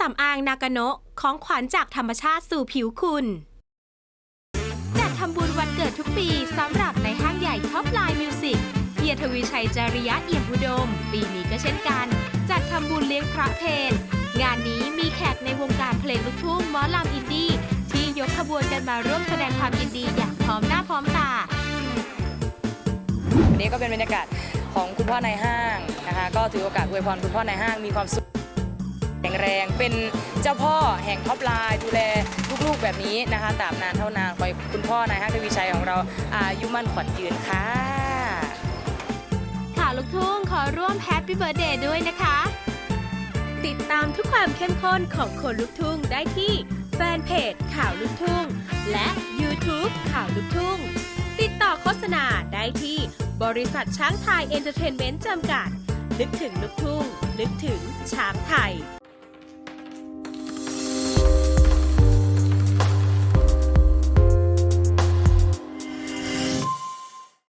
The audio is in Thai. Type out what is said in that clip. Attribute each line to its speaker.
Speaker 1: สำอางนากาโนะของขวัญจากธรรมชาติสู่ผิวคุณจัดทำบุญวันเกิดทุกปีสำหรับในห้างใหญ่ท็อปไลน์มิวสิกเฮียทวีชัยจริยะเอี่ยมอุดม ปีนี้ก็เช่นกัน จัดทำบุญเลี้ยงพระเพลงานนี้มีแขกในวงการเพลงลูกทุ่งหมอลำอินดี้ที่ยกขบวนกันมาร่วมแสดงความยินดีอย่างพร้อมหน้าพร้อมตา
Speaker 2: วันนี้ก็เป็นบรรยากาศของคุณพ่อในายห้างนะคะ ก็ถือโอกาสอวยพรคุณพ่อในายห้างมีความสุข แข็งแรงเป็นเจ้าพ่อแห่งท็อปไลน์ดูแลลูกๆแบบนี้นะคะตาบนานเท่านานคอยคุณพ่อนายห้างทวีชัยของเราอายุมั่นขวัญยืนค่ะ
Speaker 1: ข่าวลูกทุ่งขอร่วมแฮปปี้เบิร์เดย์ด้วยนะคะ ติดตามทุกความเข้มข้นของคนลูกทุ่งได้ที่แฟนเพจข่าวลูกทุ่ง และ YouTube ข่าวลูกทุ่ง ติดต่อโฆษณาได้ที่บริษัทช้างไทยเอนเตอร์เทนเมนต์จำกัด นึกถึงลูกทุ่ง นึกถึงช้างไทย